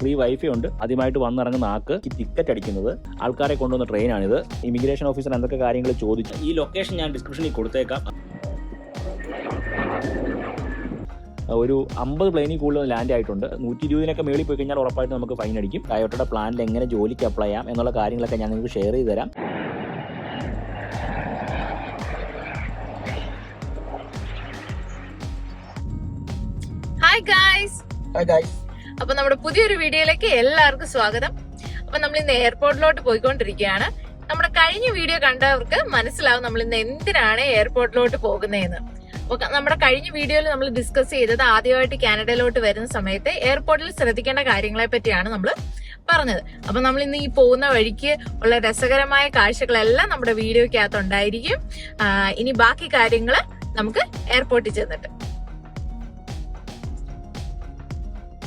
Free wifi ഉണ്ട്. ആദ്യമായിട്ട് വന്നിറങ്ങുന്ന ആൾക്ക് ഈ ടിക്കറ്റ് അടിക്കുന്നത്. ആൾക്കാരെ കൊണ്ടുവന്ന ട്രെയിനാണിത്. ഇമിഗ്രേഷൻ ഓഫീസർ എന്തൊക്കെ കാര്യങ്ങൾ ചോദിച്ചു. ഈ ലൊക്കേഷൻ ഞാൻ ഡിസ്ക്രിപ്ഷനിൽ കൊടുത്തേക്കാം. ഒരു അമ്പത് പ്ലെയിനിൽ കൂടുതൽ ലാൻഡ് ആയിട്ടുണ്ട്. നൂറ്റി ഇരുപതിനൊക്കെ മേളിൽ പോയി കഴിഞ്ഞാൽ ഉറപ്പായിട്ട് നമുക്ക് ഫൈൻ അടിക്കും. ടയോട്ടയുടെ പ്ലാനിൽ എങ്ങനെ ജോലിക്ക് അപ്ലൈ ചെയ്യാം എന്നുള്ള കാര്യങ്ങളൊക്കെ ഞാൻ നിങ്ങൾക്ക് ഷെയർ ചെയ്ത് തരാം. ഹായ് ഗായ്സ് ഹായ് ഗൈസ് അപ്പൊ നമ്മുടെ പുതിയൊരു വീഡിയോയിലേക്ക് എല്ലാവർക്കും സ്വാഗതം. അപ്പൊ നമ്മൾ ഇന്ന് എയർപോർട്ടിലോട്ട് പോയിക്കൊണ്ടിരിക്കുകയാണ്. നമ്മുടെ കഴിഞ്ഞ വീഡിയോ കണ്ടവർക്ക് മനസ്സിലാവും നമ്മൾ ഇന്ന് എന്തിനാണ് എയർപോർട്ടിലോട്ട് പോകുന്നതെന്ന്. നമ്മുടെ കഴിഞ്ഞ വീഡിയോയിൽ നമ്മൾ ഡിസ്കസ് ചെയ്തത് ആദ്യമായിട്ട് കാനഡയിലോട്ട് വരുന്ന സമയത്ത് എയർപോർട്ടിൽ ശ്രദ്ധിക്കേണ്ട കാര്യങ്ങളെ പറ്റിയാണ് നമ്മൾ പറഞ്ഞത്. അപ്പൊ നമ്മൾ ഇന്ന് ഈ പോകുന്ന വഴിക്ക് ഉള്ള രസകരമായ കാഴ്ചകളെല്ലാം നമ്മുടെ വീഡിയോക്കകത്ത് ഉണ്ടായിരിക്കും. ഇനി ബാക്കി കാര്യങ്ങൾ നമുക്ക് എയർപോർട്ടിൽ ചെന്നിട്ട്.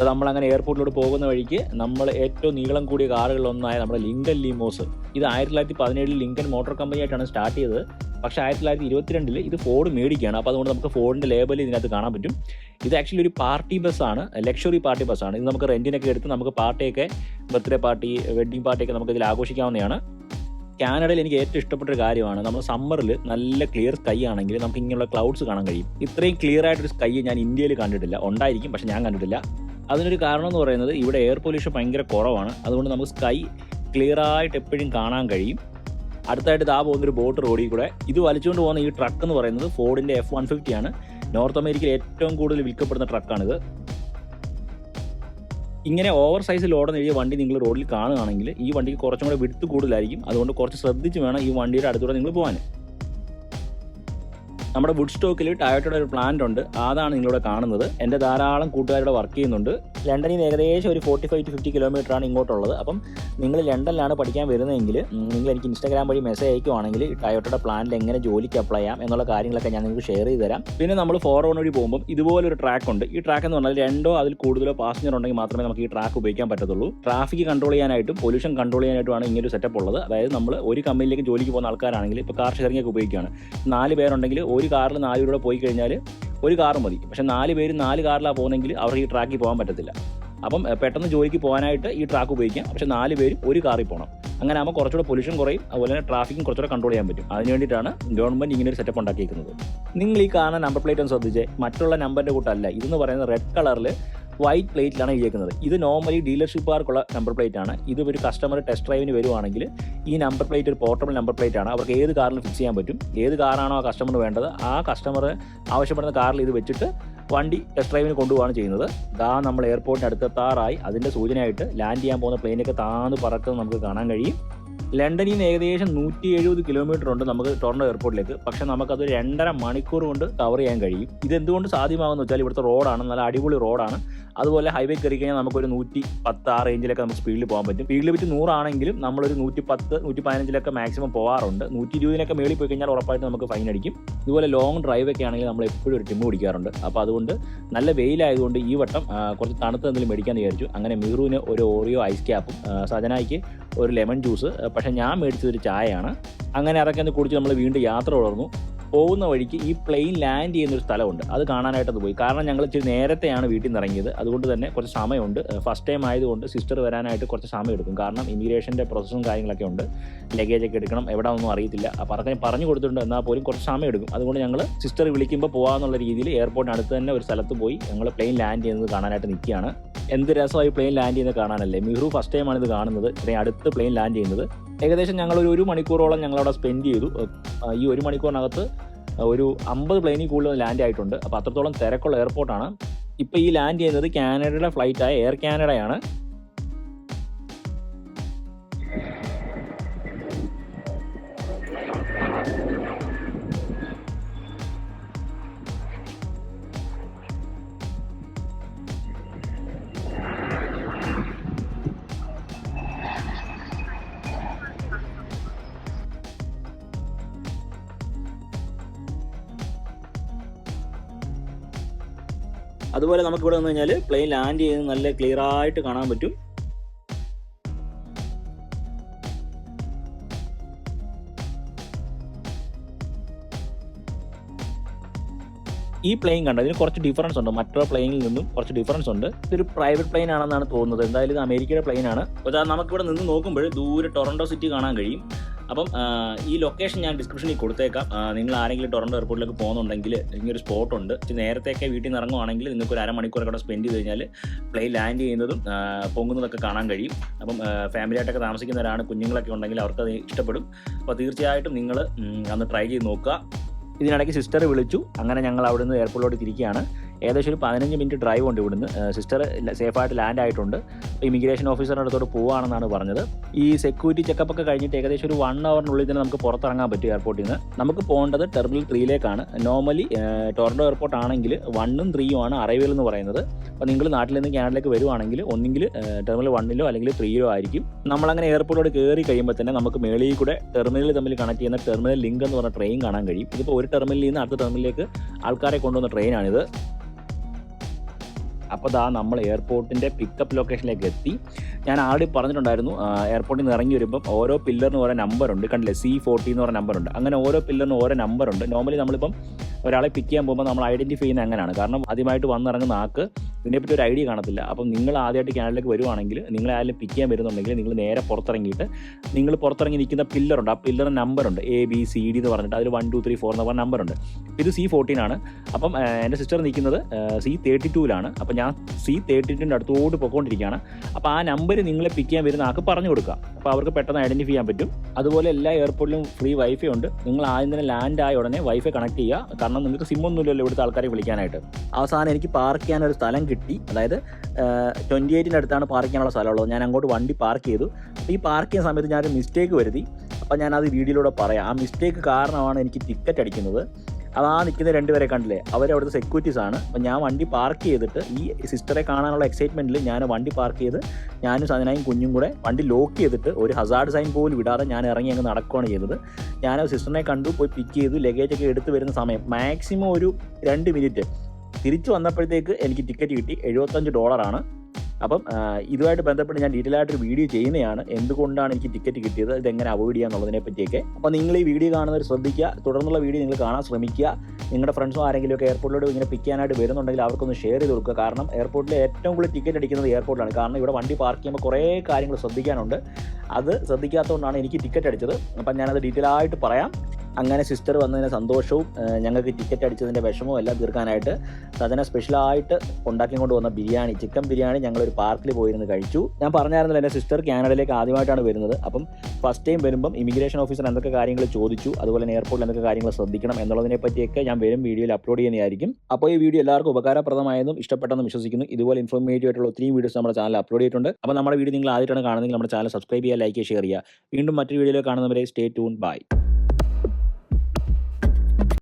നമ്മൾ അങ്ങനെ എയർപോർട്ടിലോട്ട് പോകുന്ന വഴിക്ക് നമ്മൾ ഏറ്റവും നീളം കൂടിയ കാറുകളിലൊന്നായ നമ്മുടെ ലിങ്കൻ ലീമോസ്. ഇത് ആയിരത്തി തൊള്ളായിരത്തി പതിനേഴിൽ ലിങ്കൻ മോട്ടോർ കമ്പനി ആയിട്ടാണ് സ്റ്റാർട്ട് ചെയ്തത്. പക്ഷേ ആയിരത്തി തൊള്ളായിരത്തി ഇരുപത്തിരണ്ടിൽ ഇത് ഫോർഡ് മേടിക്കുകയാണ്. അപ്പോൾ അതുകൊണ്ട് നമുക്ക് ഫോർഡിന്റെ ലേബൽ ഇതിനകത്ത് കാണാൻ പറ്റും. ഇത് ആക്ച്വലി ഒരു പാർട്ടി ബസ്സാണ് ലക്ഷറി പാർട്ടി ബസ്സാണ് ഇത് നമുക്ക് റെന്റിനൊക്കെ എടുത്ത് നമുക്ക് പാർട്ടിയൊക്കെ ബർത്ത്ഡേ പാർട്ടി വെഡ്ഡിംഗ് പാർട്ടിയൊക്കെ നമുക്ക് ഇതിൽ ആഘോഷിക്കാവുന്നതാണ്. കാനഡയിൽ എനിക്ക് ഏറ്റവും ഇഷ്ടപ്പെട്ട ഒരു കാര്യമാണ് നമ്മൾ സമ്മറിൽ നല്ല ക്ലിയർ സ്കൈ ആണെങ്കിൽ നമുക്ക് ഇങ്ങനെയുള്ള ക്ലൗഡ്സ് കാണാൻ കഴിയും. ഇത്രയും ക്ലിയർ ആയിട്ടൊരു സ്കൈ ഞാൻ ഇന്ത്യയിൽ കണ്ടിട്ടില്ല. ഉണ്ടായിരിക്കും പക്ഷെ ഞാൻ കണ്ടിട്ടില്ല. അതിനൊരു കാരണം എന്ന് പറയുന്നത് ഇവിടെ എയർ പൊല്യൂഷൻ ഭയങ്കര കുറവാണ്. അതുകൊണ്ട് നമുക്ക് സ്കൈ ക്ലിയർ ആയിട്ട് എപ്പോഴും കാണാൻ കഴിയും. അടുത്തായിട്ട് താ പോകുന്നൊരു ബോട്ട് റോഡിൽ കൂടെ. ഇത് വലിച്ചുകൊണ്ട് പോകുന്ന ഈ ട്രക്ക് എന്ന് പറയുന്നത് ഫോർഡിന്റെ എഫ് വൺ ഫിഫ്റ്റി ആണ്. നോർത്ത് അമേരിക്കയിൽ ഏറ്റവും കൂടുതൽ വിൽക്കപ്പെടുന്ന ട്രക്കാണിത് ഇങ്ങനെ ഓവർ സൈസ് ലോഡെന്ന് എഴുതിയ വണ്ടി നിങ്ങൾ റോഡിൽ കാണുകയാണെങ്കിൽ ഈ വണ്ടിക്ക് കുറച്ചും കൂടെ വിടുത്ത് കൂടുതലായിരിക്കും. അതുകൊണ്ട് കുറച്ച് ശ്രദ്ധിച്ച് വേണം ഈ വണ്ടിയുടെ അടുത്തൂടെ നിങ്ങൾ പോകാൻ. നമ്മുടെ വുഡ് സ്റ്റോക്കിൽ ടയോട്ടയുടെ ഒരു പ്ലാന്റ് ഉണ്ട്. അതാണ് നിങ്ങളിവിടെ കാണുന്നത്. എന്റെ ധാരാളം കൂട്ടുകാരുടെ വർക്ക് ചെയ്യുന്നുണ്ട്. ലണ്ടനിൽ നിന്ന് ഏകദേശം ഒരു forty five to fifty kilometre ആണ് ഇങ്ങോട്ടുള്ളത്. അപ്പം നിങ്ങൾ ലണ്ടനിലാണ് പഠിക്കാൻ വരുന്നതെങ്കിൽ നിങ്ങൾ എനിക്ക് ഇൻസ്റ്റാഗ്രാം വഴി മെസ്സേജ് അയക്കുവാണെങ്കിൽ ടയോട്ടയുടെ പ്ലാനിൽ എങ്ങനെ ജോലിക്ക് അപ്ലൈ ചെയ്യാം എന്നുള്ള കാര്യങ്ങളൊക്കെ ഞാൻ നിങ്ങൾക്ക് ഷെയർ ചെയ്ത് തരാം. പിന്നെ നമ്മൾ ഫോർ റോൺ വഴി പോകുമ്പോൾ ഇതുപോലൊരു ട്രാക്ക് ഉണ്ട്. ഈ ട്രാക്ക് എന്ന് പറഞ്ഞാൽ രണ്ടോ അതിൽ കൂടുതലോ പാസഞ്ചർ ഉണ്ടെങ്കിൽ മാത്രമേ നമുക്ക് ഈ ട്രാക്ക് ഉപയോഗിക്കാൻ പറ്റത്തുള്ളൂ. ട്രാഫിക് കൺട്രോൾ ചെയ്യാനായിട്ടും പൊല്യൂഷൻ കൺട്രോൾ ചെയ്യാനായിട്ടുമാണ് ഇങ്ങനെ ഒരു സെറ്റപ്പ് ഉള്ളത്. അതായത് നമ്മൾ ഒരു കമ്പനിയിലേക്ക് ജോലിക്ക് പോകുന്ന ആൾക്കാരാണെങ്കിൽ ഇപ്പോൾ കാർ ഷെയറിംഗ് ഒക്കെ ഉപയോഗിക്കുകയാണ്. നാല് പേരുണ്ടെങ്കിൽ ഒരു കാറിൽ നാല് പേരോടെ പോയി കഴിഞ്ഞാൽ ഒരു കാർ മതി. പക്ഷെ നാല് പേര് നാല് കാറിലാണ് പോകുന്നെങ്കിൽ അവർക്ക് ഈ ട്രാക്കിൽ പോകാൻ പറ്റത്തില്ല. അപ്പം പെട്ടെന്ന് ജോലിക്ക് പോകാനായിട്ട് ഈ ട്രാക്ക് ഉപയോഗിക്കാം. പക്ഷെ നാല് പേരും ഒരു കാറിൽ പോകണം. അങ്ങനെ ആകുമ്പോൾ കുറച്ചുകൂടെ പൊല്യൂഷൻ കുറയും. അതുപോലെ തന്നെ ട്രാഫിക്കും കുറച്ചുകൂടെ കൺട്രോൾ ചെയ്യാൻ പറ്റും. അതിന് വേണ്ടിയിട്ടാണ് ഗവൺമെന്റ് ഇങ്ങനെ ഒരു സെറ്റപ്പ് ഉണ്ടാക്കിയിരിക്കുന്നത് നിങ്ങൾ ഈ കാണുന്ന നമ്പർ പ്ലേറ്റ് ഒന്ന് ശ്രദ്ധിച്ചേ. മറ്റുള്ള നമ്പറിന്റെ കൂട്ടല്ല. ഇതെന്ന് പറയുന്നത് റെഡ് കളറിൽ വൈറ്റ് പ്ലേറ്റിലാണ് എഴുതിയേക്കുന്നത്. ഇത് നോർമലി ഡീലർഷിപ്പുകാർക്കുള്ള നമ്പർ പ്ലേറ്റ് ആണ്. ഇത് ഒരു കസ്റ്റമർ ടെസ്റ്റ് ഡ്രൈവിന് വരുവാണെങ്കിൽ ഈ നമ്പർ പ്ലേറ്റ് ഒരു പോർട്ടബിൾ നമ്പർ പ്ലേറ്റ് ആണ്. അവർക്ക് ഏത് കാറിൽ ഫിക്സ് ചെയ്യാൻ പറ്റും. ഏത് കാറാണോ ആ കസ്റ്റമർ വേണ്ടത് ആ കസ്റ്റമർ ആവശ്യപ്പെടുന്ന കാറിൽ ഇത് വെച്ചിട്ട് വണ്ടി ടെസ്റ്റ് ഡ്രൈവിന് കൊണ്ടുപോവാണ് ചെയ്യുന്നത്. ദാ നമ്മൾ എയർപോർട്ടിന് അടുത്തെത്താറായി അതിന്റെ സൂചനയായിട്ട് ലാൻഡ് ചെയ്യാൻ പോകുന്ന പ്ലെയിനൊക്കെ താന്ന് പറക്കുന്നത് നമുക്ക് കാണാൻ കഴിയും. ലണ്ടനിൽ നിന്ന് ഏകദേശം നൂറ്റി എഴുപത് കിലോമീറ്റർ ഉണ്ട് നമുക്ക് ടൊറന്റോ എയർപോർട്ടിലേക്ക്. പക്ഷെ നമുക്കത് രണ്ടര മണിക്കൂർ കൊണ്ട് കവർ ചെയ്യാൻ കഴിയും. ഇതെന്തുകൊണ്ട് സാധ്യമാകുമെന്ന് വെച്ചാൽ ഇവിടുത്തെ റോഡാണ് നല്ല അടിപൊളി റോഡാണ് അതുപോലെ ഹൈവേ കയറി കഴിഞ്ഞാൽ നമുക്കൊരു നൂറ്റി പത്ത് ആ റേഞ്ചിലൊക്കെ നമുക്ക് സ്പീഡിൽ പോകാൻ പറ്റും. സ്പീഡിൽ ലിമിറ്റ് നൂറാണെങ്കിലും നമ്മളൊരു നൂറ്റി പത്ത് നൂറ്റി പതിനഞ്ചിലൊക്കെ മാക്സിമം പോകാറുണ്ട് നൂറ്റി ഇരുപതിനൊക്കെ മേളിൽ പോയി കഴിഞ്ഞാൽ ഉറപ്പായിട്ട് നമുക്ക് ഫൈൻ അടിക്കും. ഇതുപോലെ ലോങ് ഡ്രൈവ് ഒക്കെ ആണെങ്കിൽ നമ്മൾ എപ്പോഴും ഒരു ടിമ്മ് പിടിക്കാറുണ്ട് അപ്പോൾ അതുകൊണ്ട് നല്ല വെയിലായതുകൊണ്ട് ഈ വട്ടം കുറച്ച് തണുത്ത് എന്തെങ്കിലും മേടിക്കാൻ വിചാരിച്ചു. അങ്ങനെ മിറുവിന് ഒരു ഓറിയോ ഐസ് ക്യാപ്പും സജനായിക്ക് ഒരു ലെമൺ ജ്യൂസ് പക്ഷേ ഞാൻ മേടിച്ചത് ഒരു ചായയാണ്. അങ്ങനെ അതൊക്കെ ഒന്ന് കുടിച്ച് നമ്മൾ വീണ്ടും യാത്ര തുടർന്നു പോകുന്ന വഴിക്ക് ഈ പ്ലെയിൻ ലാൻഡ് ചെയ്യുന്ന ഒരു സ്ഥലമുണ്ട്. അത് കാണാനായിട്ട് അത് പോയി. കാരണം ഞങ്ങൾ ഇച്ചിരി നേരത്തെയാണ് വീട്ടിൽ നിന്ന് ഇറങ്ങിയത്. അതുകൊണ്ട് തന്നെ കുറച്ച് സമയമുണ്ട്. ഫസ്റ്റ് ടൈം ആയതുകൊണ്ട് സിസ്റ്റർ വരാനായിട്ട് കുറച്ച് സമയം എടുക്കും. കാരണം ഇമിഗ്രേഷന്റെ പ്രോസസ്സും കാര്യങ്ങളൊക്കെ ഉണ്ട്. ലഗേജ് ഒക്കെ എടുക്കണം. എവിടെ ഒന്നും അറിയത്തില്ല. ഞാൻ പറഞ്ഞു കൊടുത്തിട്ടുണ്ട്. എന്നാൽ പോലും കുറച്ച് സമയം എടുക്കും. അതുകൊണ്ട് ഞങ്ങൾ സിസ്റ്റർ വിളിക്കുമ്പോൾ പോകാമെന്നുള്ള രീതിയിൽ എയർപോർട്ടിന് അടുത്ത് തന്നെ ഒരു സ്ഥലത്ത് പോയി ഞങ്ങൾ പ്ലെയിൻ ലാൻഡ് ചെയ്യുന്നത് കാണാനായിട്ട് നിൽക്കുകയാണ്. എന്ത് രസമായി പ്ലെയിൻ ലാൻഡ് ചെയ്യുന്നത് കാണാനല്ലേ? മിഹ്റു ഫസ്റ്റ് ടൈമാണ് ഇത് കാണുന്നത്. ഇത്രയും അടുത്ത് പ്ലെയിൻ ലാൻഡ് ചെയ്യുന്നത്. ഏകദേശം ഞങ്ങൾ ഒരു ഒരു മണിക്കൂറോളം ഞങ്ങൾ അവിടെ സ്പെൻഡ് ചെയ്തു ഈ ഒരു മണിക്കൂറിനകത്ത് ഒരു അമ്പത് പ്ലെയിനിൽ കൂടുതൽ ലാൻഡ് ആയിട്ടുണ്ട്. അപ്പോൾ അത്രത്തോളം തിരക്കുള്ള എയർപോർട്ടാണ് ഇപ്പോൾ ഈ ലാൻഡ് ചെയ്യുന്നത് കാനഡയുടെ ഫ്ലൈറ്റായ എയർ കാനഡയാണ് അതുപോലെ നമുക്ക് ഇവിടെ വന്നു കഴിഞ്ഞാൽ പ്ലെയിൻ ലാൻഡ് ചെയ്ത് നല്ല ക്ലിയർ ആയിട്ട് കാണാൻ പറ്റും. ഈ പ്ലെയിൻ കണ്ടോ? ഇതിന് കുറച്ച് ഡിഫറൻസ് ഉണ്ട്. മറ്റൊരു പ്ലെയിനിൽ നിന്നും കുറച്ച് ഡിഫറൻസ് ഉണ്ട്. ഇതൊരു പ്രൈവറ്റ് പ്ലെയിൻ ആണെന്നാണ് തോന്നുന്നത്. എന്തായാലും ഇത് അമേരിക്കയുടെ പ്ലെയിൻ ആണ്. നമുക്കിവിടെ നിന്ന് നോക്കുമ്പോൾ ദൂരെ ടൊറൻഡോ സിറ്റി കാണാൻ കഴിയും. അപ്പം ഈ ലൊക്കേഷൻ ഞാൻ ഡിസ്ക്രിപ്ഷനിൽ കൊടുത്തേക്കാം. നിങ്ങൾ ആരെങ്കിലും ടൊറൻഡോ എയർപോർട്ടിലേക്ക് പോകുന്നുണ്ടെങ്കിൽ ഇങ്ങനൊരു സ്പോട്ട് ഉണ്ട്. ഇച്ചിരി നേരത്തെയൊക്കെ വീട്ടിൽ നിന്ന് ഇറങ്ങുവാണെങ്കിൽ നിങ്ങൾക്ക് ഒരു അരമണിക്കൂറൊക്കെ അവിടെ സ്പെൻഡ് ചെയ്ത് കഴിഞ്ഞാൽ പ്ലെയിൻ ലാൻഡ് ചെയ്യുന്നതും പൊങ്ങുന്നതൊക്കെ കാണാൻ കഴിയും. അപ്പം ഫാമിലി ആയിട്ടൊക്കെ താമസിക്കുന്നവരാണ് കുഞ്ഞുങ്ങളൊക്കെ ഉണ്ടെങ്കിൽ അവർക്ക് അത് ഇഷ്ടപ്പെടും. അപ്പോൾ തീർച്ചയായിട്ടും നിങ്ങൾ അന്ന് ട്രൈ ചെയ്ത് നോക്കുക. ഇതിനിടയ്ക്ക് സിസ്റ്റർ വിളിച്ചു. അങ്ങനെ ഞങ്ങൾ അവിടുന്ന് എയർപോർട്ടിലോട്ട് തിരിക്കുകയാണ്. ഏകദേശം ഒരു പതിനഞ്ച് മിനിറ്റ് ഡ്രൈവ് ഉണ്ട് ഇവിടുന്ന്. സിസ്റ്റർ സേഫായിട്ട് ലാൻഡ് ആയിട്ടുണ്ട്. ഇമിഗ്രേഷൻ ഓഫീസറിന്റെ അടുത്തോട്ട് പോവുകയാണെന്നാണ് പറഞ്ഞത്. ഈ സെക്യൂരിറ്റി ചെക്കപ്പ് ഒക്കെ കഴിഞ്ഞിട്ട് ഏകദേശം ഒരു വൺ അവറിനുള്ളിൽ തന്നെ നമുക്ക് പുറത്തിറങ്ങാൻ പറ്റും എയർപോർട്ടിൽ നിന്ന് നമുക്ക് പോകേണ്ടത് ടെർമിനൽ ത്രീയിലേക്കാണ് നോർമലി ടൊറൻഡോ എയർപോർട്ട് ആണെങ്കിൽ വണ്ണും ത്രീയും ആണ് അറൈവൽ എന്ന് പറയുന്നത്. അപ്പോൾ നിങ്ങൾ നാട്ടിൽ നിന്ന് കാനഡയിലേക്ക് വരുവാണെങ്കിൽ ഒന്നെങ്കിൽ ടെർമിനൽ വണ്ണിലോ അല്ലെങ്കിൽ ത്രീയിലോ ആയിരിക്കും. നമ്മളങ്ങനെ എയർപോർട്ടോട് കയറി കഴിയുമ്പോൾ തന്നെ നമുക്ക് മേളിൽ കൂടെ ടെർമിനൽ തമ്മിൽ കണക്ട് ചെയ്യുന്ന ടെർമിനൽ ലിങ്ക് എന്ന് പറഞ്ഞ ട്രെയിൻ കാണാൻ കഴിയും. ഇതിപ്പോൾ ഒരു ടെർമിനലിൽ നിന്ന് അടുത്ത ടെർമിനലിലേക്ക് ആൾക്കാരെ കൊണ്ടുവന്ന ട്രെയിനാണിത് അപ്പോൾ ദാ നമ്മൾ എയർപോർട്ടിന്റെ പിക്കപ്പ് ലൊക്കേഷനിലേക്ക് എത്തി. ഞാൻ ആൾറെഡി പറഞ്ഞിട്ടുണ്ടായിരുന്നു എയർപോർട്ടിൽ നിന്ന് ഇറങ്ങി വരുമ്പം ഓരോ പില്ലറിന് ഓരോ നമ്പറുണ്ട് കണ്ടില്ലേ? സി ഫോർട്ടി എന്ന് പറഞ്ഞ നമ്പറുണ്ട് അങ്ങനെ ഓരോ പില്ലറിന് ഓരോ നമ്പറുണ്ട് നോർമലി നമ്മളിപ്പം ഒരാളെ പിക്ക് ചെയ്യാൻ പോകുമ്പോൾ നമ്മൾ ഐഡന്റിഫൈ ചെയ്യുന്നത് അങ്ങനെയാണ്. കാരണം ആദ്യമായിട്ട് വന്നിറങ്ങുന്ന ആൾക്ക് ഇതിനെപ്പറ്റി ഒരു ഐഡിയ കാണത്തില്ല. അപ്പം നിങ്ങൾ ആദ്യമായിട്ട് കാനഡയിലേക്ക് വരുവാണെങ്കിൽ നിങ്ങൾ ആരെങ്കിലും പിക്ക് ചെയ്യാൻ വരുന്നുണ്ടെങ്കിൽ നിങ്ങൾ നേരെ പുറത്തിറങ്ങിയിട്ട് നിങ്ങൾ പുറത്തിറങ്ങി നിൽക്കുന്ന പില്ലറുണ്ട് ആ പില്ലറിന് നമ്പറുണ്ട് എ ബി സി ഡി എന്ന് പറഞ്ഞിട്ട് അതിൽ വൺ ടു ത്രീ ഫോർ എന്ന് പറഞ്ഞ നമ്പറുണ്ട് ഇത് സി ഫോർട്ടീൻ ആണ്. അപ്പം എന്റെ സിസ്റ്റർ നിൽക്കുന്നത് സി തേർട്ടി ടൂവിലാണ് അപ്പം ഞാൻ സി തേർട്ടി ടുവിന്റെ അടുത്തോട്ട് പോയിക്കൊണ്ടിരിക്കുകയാണ്. അപ്പോൾ ആ നമ്പർ നിങ്ങളെ പിക്ക് ചെയ്യാൻ വരുന്ന ആൾക്ക് പറഞ്ഞു കൊടുക്കുക. അപ്പോൾ അവർക്ക് പെട്ടെന്ന് ഐഡന്റിഫൈ ചെയ്യാൻ പറ്റും. അതുപോലെ എല്ലാ എയർപോർട്ടിലും ഫ്രീ വൈഫൈ ഉണ്ട്. നിങ്ങൾ ആദ്യം തന്നെ ലാൻഡ് ആയ ഉടനെ വൈഫൈ കണക്ട് ചെയ്യുക. കാരണം നിങ്ങൾക്ക് സിമ്മൊന്നുമില്ലല്ലോ ഇവിടുത്തെ ആൾക്കാരെ വിളിക്കാനായിട്ട്. അവസാനം എനിക്ക് പാർക്ക് ചെയ്യാൻ ഒരു സ്ഥലം കിട്ടി. അതായത് ട്വന്റി എയ്റ്റിന്റെ അടുത്താണ് പാർക്ക് ചെയ്യാനുള്ള സ്ഥലമുള്ളത്. ഞാൻ അങ്ങോട്ട് വണ്ടി പാർക്ക് ചെയ്തു. അപ്പോൾ ഈ പാർക്ക് ചെയ്യുന്ന സമയത്ത് ഞാനൊരു മിസ്റ്റേക്ക് വരുത്തി. അപ്പോൾ ഞാനത് വീഡിയോയിലൂടെ പറയാം. ആ മിസ്റ്റേക്ക് കാരണമാണ് എനിക്ക് ടിക്കറ്റ് അടിക്കുന്നത്. അതാ നിൽക്കുന്ന രണ്ടുപേരെ കണ്ടില്ലേ? അവർ അവിടുത്തെ സെക്യൂരിറ്റീസ് ആണ്. അപ്പം ഞാൻ വണ്ടി പാർക്ക് ചെയ്തിട്ട് ഈ സിസ്റ്ററെ കാണാനുള്ള എക്സൈറ്റ്മെന്റിൽ ഞാൻ വണ്ടി പാർക്ക് ചെയ്ത് ഞാനും സദനായും കുഞ്ഞും കൂടെ വണ്ടി ലോക്ക് ചെയ്തിട്ട് ഒരു ഹസാർഡ് സൈൻ പോലും വിടാതെ ഞാൻ ഇറങ്ങി അങ്ങ് നടക്കുകയാണ് ചെയ്തത്. ഞാൻ സിസ്റ്ററിനെ കണ്ടു പോയി പിക്ക് ചെയ്തു ലഗേജൊക്കെ എടുത്ത് വരുന്ന സമയം മാക്സിമം ഒരു രണ്ട് മിനിറ്റ് തിരിച്ചു വന്നപ്പോഴത്തേക്ക് എനിക്ക് ടിക്കറ്റ് കിട്ടി. എഴുപത്തഞ്ച് ഡോളറാണ് അപ്പം ഇതുമായിട്ട് ബന്ധപ്പെട്ട് ഞാൻ ഡീറ്റെയിൽ ആയിട്ടൊരു വീഡിയോ ചെയ്യുന്നതാണ് എന്തുകൊണ്ടാണ് എനിക്ക് ടിക്കറ്റ് കിട്ടിയത്? ഇതെങ്ങനെ അവോയ്ഡ് ചെയ്യാന്നുള്ളതിനെ പറ്റിയൊക്കെ. അപ്പോൾ നിങ്ങൾ ഈ വീഡിയോ കാണുന്നവർ ശ്രദ്ധിക്കുക. തുടർന്നുള്ള വീഡിയോ നിങ്ങൾ കാണാൻ ശ്രമിക്കുക. നിങ്ങളുടെ ഫ്രണ്ട്സോ ആരെങ്കിലും ഒക്കെ എയർപോർട്ടിലോട് ഇങ്ങനെ പിക്ക് ചെയ്യാനായിട്ട് വരുന്നുണ്ടെങ്കിൽ അവർക്കൊന്ന് ഷെയർ ചെയ്ത് കൊടുക്കുക. കാരണം എയർപോർട്ടിൽ ഏറ്റവും കൂടുതൽ ടിക്കറ്റ് അടിക്കുന്നത് എയർപോർട്ടിലാണ് കാരണം ഇവിടെ വണ്ടി പാർക്ക് ചെയ്യുമ്പോൾ കുറേ കാര്യങ്ങൾ ശ്രദ്ധിക്കാനുണ്ട്. അത് ശ്രദ്ധിക്കാത്തതുകൊണ്ടാണ് എനിക്ക് ടിക്കറ്റ് അടിച്ചത്. അപ്പം ഞാനത് ഡീറ്റെയിൽ ആയിട്ട് പറയാം. അങ്ങനെ സിസ്റ്റർ വന്നതിന് സന്തോഷവും ഞങ്ങൾക്ക് ടിക്കറ്റ് അടിച്ചതിന്റെ വിഷമവും എല്ലാം തീർക്കാനായിട്ട് സജന സ്പെഷ്യലായിട്ട് ഉണ്ടാക്കിക്കൊണ്ട് വന്ന ബിരിയാണി ചിക്കൻ ബിരിയാണി ഞങ്ങളൊരു പാർക്കിൽ പോയിരുന്ന് കഴിച്ചു. ഞാൻ പറഞ്ഞായിരുന്നല്ലോ എന്റെ സിസ്റ്റർ കാനഡയിലേക്ക് ആദ്യമായിട്ടാണ് വരുന്നത്. അപ്പം ഫസ്റ്റ് ടൈം വരുമ്പം ഇമിഗ്രേഷൻ ഓഫീസർ എന്തൊക്കെ കാര്യങ്ങൾ ചോദിച്ചു അതുപോലെ തന്നെ എയർപോർട്ടിൽ എന്തൊക്കെ കാര്യങ്ങൾ ശ്രദ്ധിക്കണം എന്നുള്ളതിനെ പറ്റിയൊക്കെ ഞാൻ വരും വീഡിയോയിൽ അപ്ലോഡ് ചെയ്യുന്നതായിരിക്കും. അപ്പോൾ ഈ വീഡിയോ എല്ലാവർക്കും ഉപകാരപ്രദമായതും ഇഷ്ടപ്പെട്ടെന്ന് വിശ്വസിക്കുന്നു. ഇതുപോലെ ഇൻഫോർമേറ്റീവ് ആയിട്ടുള്ള ഒത്തിരി വീഡിയോസ് നമ്മുടെ ചാനൽ അപ്ലോഡ് ചെയ്തിട്ടുണ്ട്. അപ്പോൾ നമ്മുടെ വീഡിയോ നിങ്ങൾ ആദ്യമായിട്ടാണ് കാണുന്നതെങ്കിൽ നമ്മുടെ ചാനൽ സബ്സ്ക്രൈബ് ചെയ്യുക ലൈക്ക് ചെയ്യുക ഷെയർ ചെയ്യുക. വീണ്ടും മറ്റൊരു വീഡിയോയിൽ കാണുന്നവരെ സ്റ്റേ ട്യൂൺ ബൈ